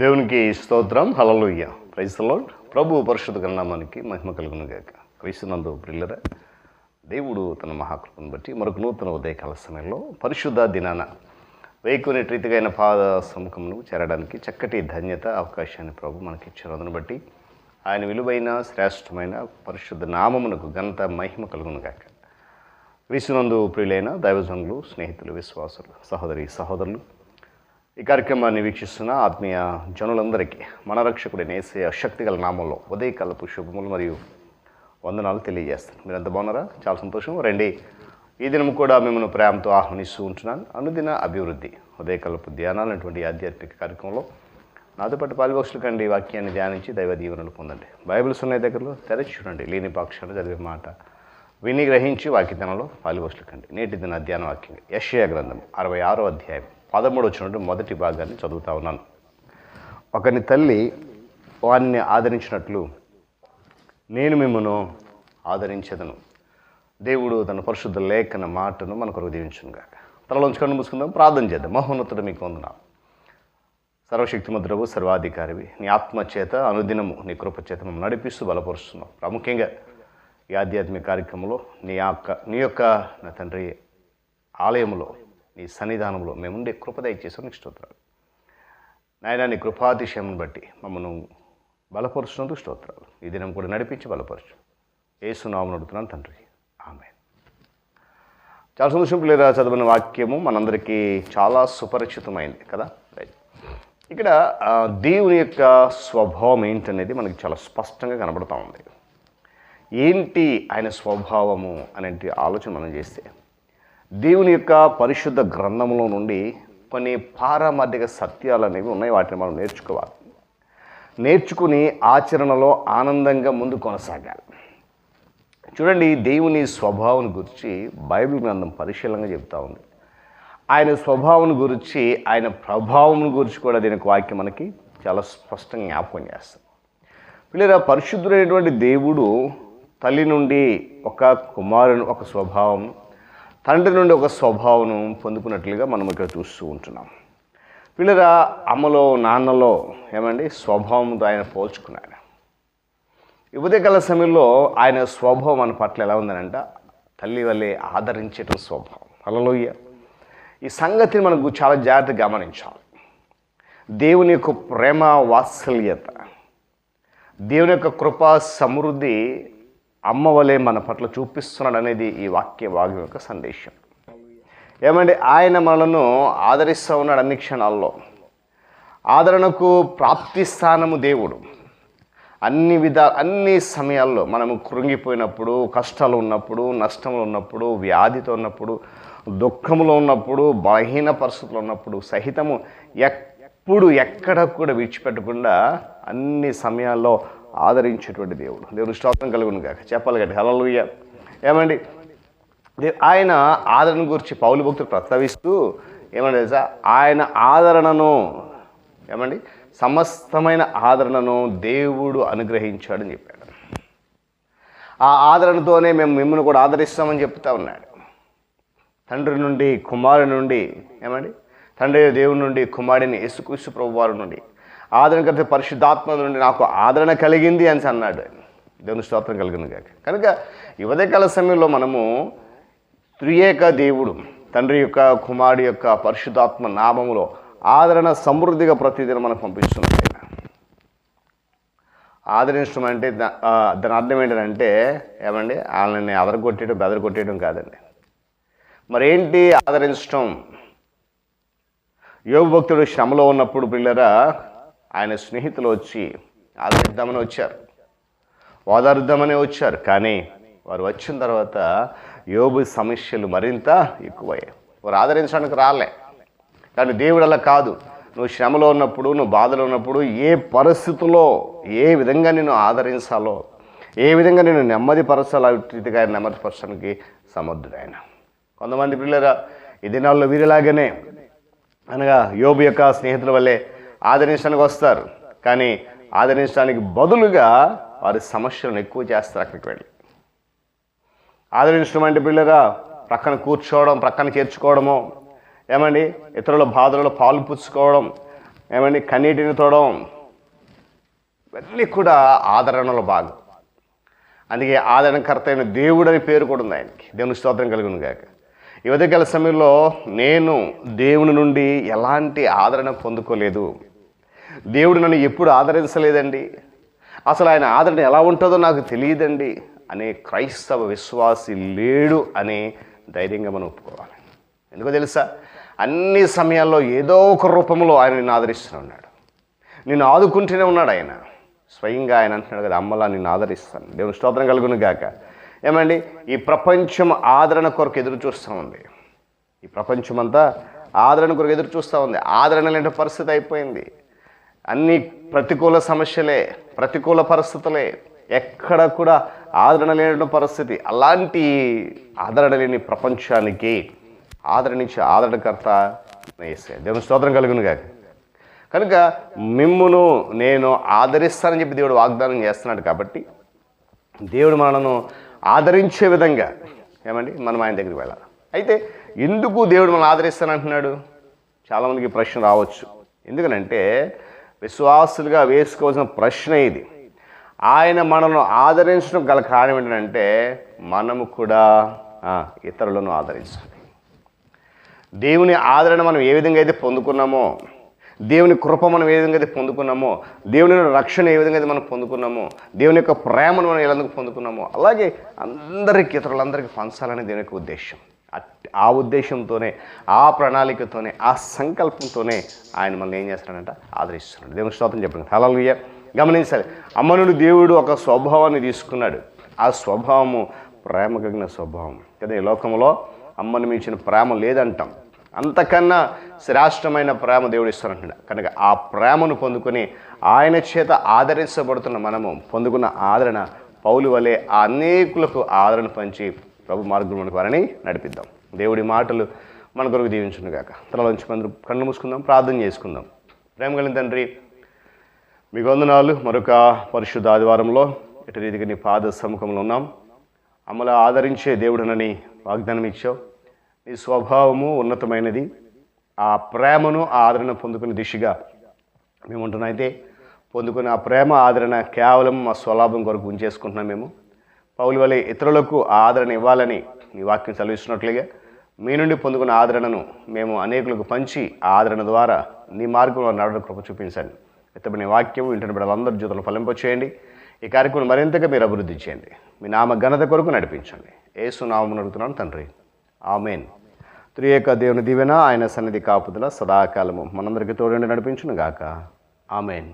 దేవునికి స్తోత్రం. హలలుయ్య ప్రైస్లో ప్రభు పరిశుద్ధ గణనామానికి మహిమ కలుగును గాక. క్రీస్తునందు ప్రిల్లర దేవుడు తన మహాకృపను బట్టి మరొక నూతన ఉదయకాల సమయంలో పరిశుద్ధ దినాన వేకునే రీతిగా అయిన పాద సముఖమును చేరడానికి చక్కటి ధన్యత అవకాశాన్ని ప్రభు మనకి ఇచ్చినందును బట్టి ఆయన విలువైన శ్రేష్టమైన పరిశుద్ధ నామమునకు ఘనత మహిమ కలుగును గాక. క్రీస్తునందు ప్రియులైన దైవజనులు స్నేహితులు విశ్వాసులు సహోదరి సహోదరులు ఈ కార్యక్రమాన్ని వీక్షిస్తున్న ఆత్మీయ జనులందరికీ మన రక్షకుడి నేసే శక్తిగల నామంలో ఉదయకాలపు శుభములు మరియు వందనాలు తెలియజేస్తాను మీరు ఎంత బాగున్నారా? చాలా సంతోషం. రండి ఈ దినం కూడా మిమ్మల్ని ప్రేమతో ఆహ్వానిస్తూ ఉంటున్నాను. అనుదిన అభివృద్ధి ఉదయకాలపు ధ్యానాలు అటువంటి ఆధ్యాత్మిక కార్యక్రమంలో నాతో పాటు పాల్గొస్తులు కండి వాక్యాన్ని ధ్యానించి దైవ దీవెనలు పొందండి. బైబిల్స్ ఉన్న దగ్గరలో తెరచి చూడండి. లేని పక్షాలు చదివే మాట విని గ్రహించి వాక్యదానంలో పాల్గొస్తులు కండి. నేటి దిన ధ్యాన వాక్యం యషయ గ్రంథం అరవై ఆరో అధ్యాయం. పదమూడు వచ్చినటువంటి మొదటి భాగాన్ని చదువుతా ఉన్నాను. ఒకని తల్లి వారిని ఆదరించినట్లు నేను మిమ్మను ఆదరించదను. దేవుడు తన పరిశుద్ధ లేఖన మాటను మన కొరకు దీవించును గాక తలలోంచి కన్ను మూసుకుందాం ప్రార్థన చేద్దాం. మహోన్నతుడు మీకు వందనాలు. సర్వశక్తిమంతుడవు సర్వాధికారివి నీ ఆత్మచేత అనుదినము నీ కృపచేత మమ్మల్ని నడిపిస్తూ బలపరుస్తున్నావు ప్రాముఖ్యంగా ఈ ఆధ్యాత్మిక కార్యక్రమంలో నీ యొక్క నీ యొక్క నా తండ్రి ఆలయంలో నీ సన్నిధానంలో మేముండే కృప దయచేసి నీకు స్తోత్రాలు. నాయన నీ కృపాతిశయం బట్టి మమ్మల్ని బలపరుస్తున్నందుకు స్తోత్రాలు. ఈ దినం కూడా నడిపించి బలపరచు. ఏసునామను అడుగుతున్నాను తండ్రి. ఆమె చాలా సంతోషం పిల్లరా చదివిన వాక్యము మనందరికీ చాలా సుపరిచితమైంది కదా? రైట్ ఇక్కడ దేవుని యొక్క స్వభావం ఏంటనేది మనకి చాలా స్పష్టంగా కనబడుతూ ఉంది. ఏంటి ఆయన స్వభావము అనేది ఆలోచన మనం చేస్తే? దేవుని యొక్క పరిశుద్ధ గ్రంథంలో నుండి కొన్ని పారమార్థిక సత్యాలు అనేవి ఉన్నాయి. వాటిని మనం నేర్చుకోవాలి. నేర్చుకుని ఆచరణలో ఆనందంగా ముందు కొనసాగాలి. చూడండి దేవుని స్వభావం గురించి బైబిల్ గ్రంథం పరిశీలనగా చెప్తా ఉంది. ఆయన స్వభావం గురించి ఆయన ప్రభావం గురించి కూడా దీనికి వాక్యం మనకి చాలా స్పష్టంగా జ్ఞాపకం చేస్తాం పిల్లల పరిశుద్ధుడైనటువంటి దేవుడు తల్లి నుండి ఒక కుమారుని ఒక స్వభావం తండ్రి నుండి ఒక స్వభావం పొందుకున్నట్లుగా మనం ఇక్కడ చూస్తూ ఉంటున్నాం. పిల్లరా అమ్మలో నాన్నలో ఏమండి స్వభావంతో ఆయన పోల్చుకున్నాడు. ఈ ఉదయకాల సమయంలో ఆయన స్వభావం మన పట్ల ఎలా ఉందనంట తల్లి వల్లే ఆదరించేట స్వభావం. అలలోయ ఈ సంగతిని మనకు చాలా జాగ్రత్తగా గమనించాలి. దేవుని యొక్క ప్రేమ వాత్సల్యత దేవుని యొక్క కృపా సమృద్ధి అమ్మ వలె మన పట్ల చూపిస్తున్నాడు అనేది ఈ వాక్య భాగం యొక్క సందేశం. ఏమంటే ఆయన మనను ఆదరిస్తూ ఉన్నాడు అన్ని క్షణాల్లో. ఆదరణకు ప్రాప్తి స్థానము దేవుడు. అన్ని విధ అన్ని సమయాల్లో మనము కృంగిపోయినప్పుడు కష్టాలు ఉన్నప్పుడు నష్టంలో ఉన్నప్పుడు వ్యాధితో ఉన్నప్పుడు దుఃఖంలో ఉన్నప్పుడు బలహీన పరిస్థితులు ఉన్నప్పుడు సహితము ఎప్పుడు ఎక్కడ కూడా విడిచిపెట్టకుండా అన్ని సమయాల్లో ఆదరించేటువంటి దేవుడు. దేవుడు స్తోత్రం కలుగును కాక చెప్పాలి కదా హలలుయ్య ఏమండి? ఆయన ఆదరణ గురించి పౌలు భక్తులు ప్రస్తావిస్తూ ఏమంటే తెలుసా? ఆయన ఆదరణను ఏమండి? సమస్తమైన ఆదరణను దేవుడు అనుగ్రహించాడని చెప్పాడు. ఆ ఆదరణతోనే మేము మిమ్మల్ని కూడా ఆదరిస్తామని చెప్తా ఉన్నాడు. తండ్రి నుండి కుమారుడి నుండి ఏమండి? తండ్రి దేవుడి నుండి కుమారుడిని ఇసుకు ప్రభు వారి నుండి ఆదరణ పరిశుద్ధాత్మ నుండి నాకు ఆదరణ కలిగింది అని అన్నాడు దేవుని స్తోత్రం కలిగింది కాక. కనుక ఈ కాల సమయంలో మనము త్రియేక దేవుడు తండ్రి యొక్క కుమారుడి యొక్క పరిశుద్ధాత్మ నామములో ఆదరణ సమృద్ధిగా ప్రతిదినం మనకు పంపిస్తున్నాడు ఆయన. ఆదరించడం అంటే దాని అర్థం ఏంటంటే ఏమండి? వాళ్ళని అదరగొట్టేయడం బెదరగొట్టేయడం కాదండి. మరేంటి ఆదరించడం? యోగ భక్తుడు శ్రమలో ఉన్నప్పుడు పిల్లరా ఆయన స్నేహితులు వచ్చి ఆదరిద్దామని వచ్చారు. ఓదారుద్దామని వచ్చారు. కానీ వారు వచ్చిన తర్వాత యోబు సమస్యలు మరింత ఎక్కువయ్యాయి. వారు ఆదరించడానికి రాలే. కానీ దేవుడు అలా కాదు. నువ్వు శ్రమలో ఉన్నప్పుడు నువ్వు బాధలో ఉన్నప్పుడు ఏ పరిస్థితుల్లో ఏ విధంగా నేను ఆదరించాలో ఏ విధంగా నేను నెమ్మది పరచాలో అటు రీతిగా ఆయన నెమ్మదిపరచడానికి సమర్థుడు ఆయన కొంతమంది పిల్లరా ఈ దినాల్లో వీరిలాగానే అనగా యోబు యొక్క స్నేహితుల వల్లే ఆదరించడానికి వస్తారు. కానీ ఆదరించడానికి బదులుగా వారి సమస్యలను ఎక్కువ చేస్తారు అక్కడికి వెళ్ళి. ఆదరించడం అంటే పిల్లరా ప్రక్కన కూర్చోవడం ప్రక్కన చేర్చుకోవడము. ఏమండి? ఇతరుల బాధలలో పాలు పుచ్చుకోవడం. ఏమండి? కన్నీటిని తోడడం. ఇవన్నీ కూడా ఆదరణలో భాగం. అందుకే ఆదరణకర్త అయిన దేవుడు అని పేరు కూడా ఉంది ఆయనకి. దేవుని స్తోత్రం కలుగును గాక. యువత గల సమయంలో నేను దేవుని నుండి ఎలాంటి ఆదరణ పొందుకోలేదు. దేవుడు నన్ను ఎప్పుడు ఆదరించలేదండి. అసలు ఆయన ఆదరణ ఎలా ఉంటుందో నాకు తెలియదండి. అనే క్రైస్తవ విశ్వాసి లేడు అని ధైర్యంగా మనం ఒప్పుకోవాలి. ఎందుకో తెలుసా? అన్ని సమయాల్లో ఏదో ఒక రూపంలో ఆయన నిన్ను ఆదరిస్తూనే ఉన్నాడు. నిన్ను ఆదుకుంటూనే ఉన్నాడు ఆయన. స్వయంగా ఆయన అంటున్నాడు కదా అమ్మలా నిన్ను ఆదరిస్తాను. దేవుని స్తోత్రం కలుగును గాక. ఏమండి? ఈ ప్రపంచం ఆదరణ కొరకు ఎదురు చూస్తూ ఉంది. ఈ ప్రపంచం అంతా ఆదరణ కొరకు ఎదురు చూస్తూ ఉంది. ఆదరణ లేని పరిస్థితి అయిపోయింది. అన్ని ప్రతికూల సమస్యలే ప్రతికూల పరిస్థితులే. ఎక్కడ కూడా ఆదరణ లేని పరిస్థితి. అలాంటి ఆదరణ లేని ప్రపంచానికి ఆదరణించే ఆదరణకర్త యేసే. దేవుని స్తోత్రం కలుగును కనుక మిమ్మును నేను ఆదరిస్తానని చెప్పి దేవుడు వాగ్దానం చేస్తున్నాడు కాబట్టి దేవుడు మనను ఆదరించే విధంగా ఏమండి? మనం ఆయన దగ్గరికి వెళ్ళాలి. అయితే ఎందుకు దేవుడు మనం ఆదరిస్తానంటున్నాడు? చాలామందికి ప్రశ్న రావచ్చు. ఎందుకనంటే విశ్వాసులుగా వేసుకోవాల్సిన ప్రశ్న ఇది. ఆయన మనల్ని ఆదరించడం గల కారణం ఏంటంటే మనము కూడా ఇతరులను ఆదరించాలి. దేవుని ఆదరణ మనం ఏ విధంగా అయితే పొందుకున్నామో దేవుని కృప మనం ఏ విధంగా అయితే పొందుకున్నామో దేవుని రక్షణ ఏ విధంగా అయితే మనం పొందుకున్నామో దేవుని యొక్క ప్రేమను మనం ఎలా పొందుకున్నామో అలాగే అందరికీ ఇతరులందరికీ పంచాలని దేవుని యొక్క ఉద్దేశం. ఆ ఉద్దేశంతోనే ఆ ప్రణాళికతోనే ఆ సంకల్పంతోనే ఆయన మనల్ని ఏం చేస్తాడంట? ఆదరిస్తున్నాడు. దేవుని స్తోత్రం చెప్పండి. హలలుయ్య గమనించాలి. అమ్మనుడు దేవుడు ఒక స్వభావాన్ని తీసుకున్నాడు. ఆ స్వభావము ప్రేమ కలిగిన స్వభావం. కదా ఈ లోకంలో అమ్మను మించిన ప్రేమ లేదంటాం. అంతకన్నా శ్రేష్టమైన ప్రేమ దేవుడు ఇస్తానంటున్నాడు కనుక ఆ ప్రేమను పొందుకొని ఆయన చేత ఆదరించబడుతున్న మనము పొందుకున్న ఆదరణ పౌలు వలె ఆ అనేకులకు ఆదరణ పంచి ప్రభు మార్గంలోనికి వారిని నడిపిద్దాం. దేవుడి మాటలు మన కొరకు దీవించును గాక తలలోంచి కొందరు కళ్ళు మూసుకుందాం ప్రార్థన చేసుకుందాం. ప్రేమ కలిగిన తండ్రి మీకు వందనాలు. మరొక పరిశుద్ధ ఆదివారంలో ఇటు రీతిగా నీ పాద సముఖంలో ఉన్నాం. అమలు ఆదరించే దేవుడనని వాగ్దానం ఇచ్చావు. నీ స్వభావము ఉన్నతమైనది. ఆ ప్రేమను ఆ ఆదరణ పొందుకునే దిశగా మేము ఉంటున్నాం అయితే పొందుకున్న ఆ ప్రేమ ఆదరణ కేవలం మా స్వలాభం కొరకు ఉంచేసుకుంటున్నాం మేము. పౌలు వలె ఇతరులకు ఆ ఆదరణ ఇవ్వాలని మీ వాక్యం చదివిస్తున్నట్లుగా మీ నుండి పొందుకున్న ఆదరణను మేము అనేకులకు పంచి ఆ ఆదరణ ద్వారా నీ మార్గంలో నడవడం కృప చూపించండి. ఇతబడిన వాక్యం వింటున్న బిడ్డలందరి జీవితంలో ఫలింపచేయండి ఈ కార్యక్రమం మరింతగా మీరు అభివృద్ధి చేయండి. మీ నామ ఘనత కొరకు నడిపించండి. ఏసు నామమును అడుగుతున్నాను తండ్రి. ఆమెన్. త్రియేక దేవుని దీవెన ఆయన సన్నిధి కాపుదల సదాకాలము. మనందరికీ తోడండి నడిపించును గాక ఆమెన్.